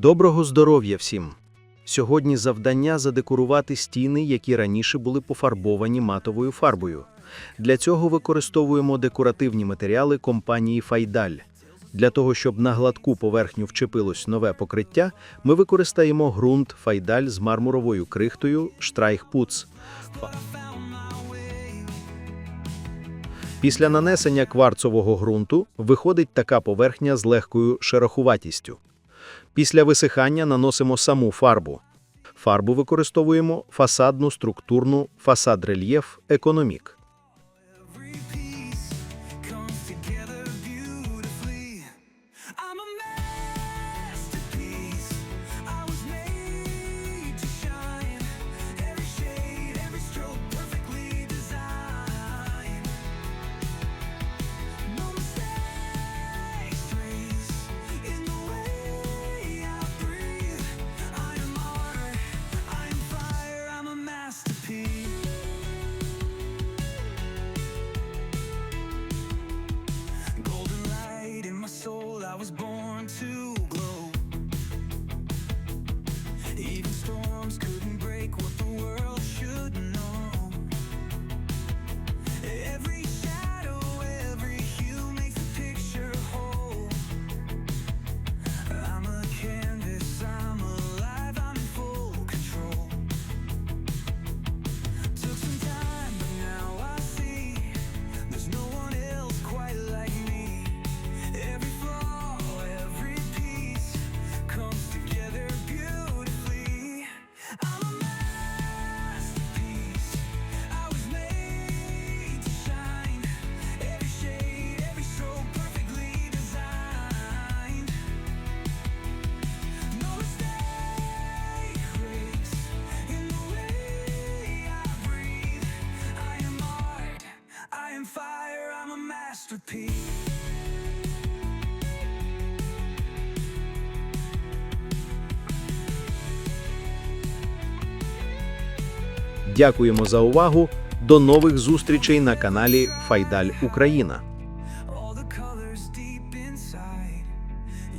Доброго здоров'я всім! Сьогодні завдання задекорувати стіни, які раніше були пофарбовані матовою фарбою. Для цього використовуємо декоративні матеріали компанії Файдаль. Для того, щоб на гладку поверхню вчепилось нове покриття, ми використаємо ґрунт Файдаль з мармуровою крихтою Штрайхпуц. Після нанесення кварцового ґрунту виходить така поверхня з легкою шерохуватістю. Після висихання наносимо саму фарбу. Фарбу використовуємо фасадну структурну фасад рельєф економік. Was born to swear I'm a masterpiece. Дякуємо за увагу. До нових зустрічей на каналі Файдаль Україна.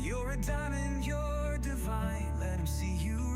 You're a diamond, you're divine. Let him see you.